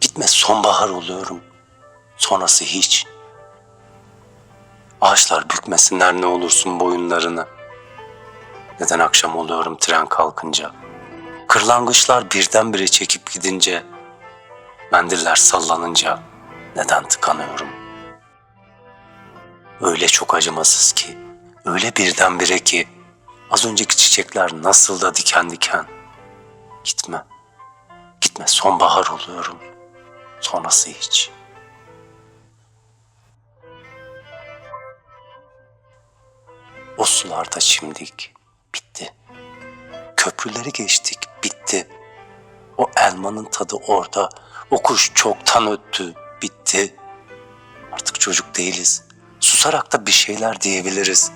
Gitme sonbahar oluyorum. Sonrası hiç. Ağaçlar bükmesinler ne olursun boyunlarını. Neden akşam oluyorum tren kalkınca? Kırlangıçlar birdenbire çekip gidince, mendiller sallanınca neden tıkanıyorum? Öyle çok acımasız ki, öyle birdenbire ki, az önceki çiçekler nasıl da diken diken. Gitme, gitme sonbahar oluyorum, sonrası hiç. O sularda çimdik, bitti. Köprüleri geçtik, bitti. O elmanın tadı orada, o kuş çoktan öttü, bitti. Artık çocuk değiliz. Susarak da bir şeyler diyebiliriz.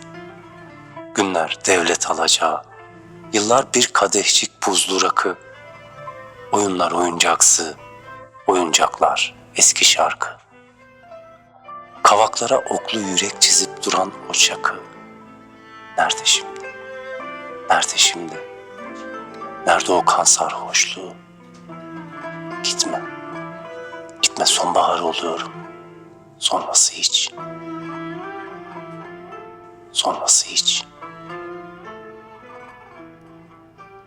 Günler devlet alacağı, yıllar bir kadehçik buzlu rakı. Oyunlar oyuncaksı, oyuncaklar eski şarkı. Kavaklara oklu yürek çizip duran o çakı. Nerede şimdi? Nerede şimdi? Nerede o kan sarhoşluğu? Gitme. Gitme sonbahar oluyorum. Sonrası hiç. Sonrası hiç.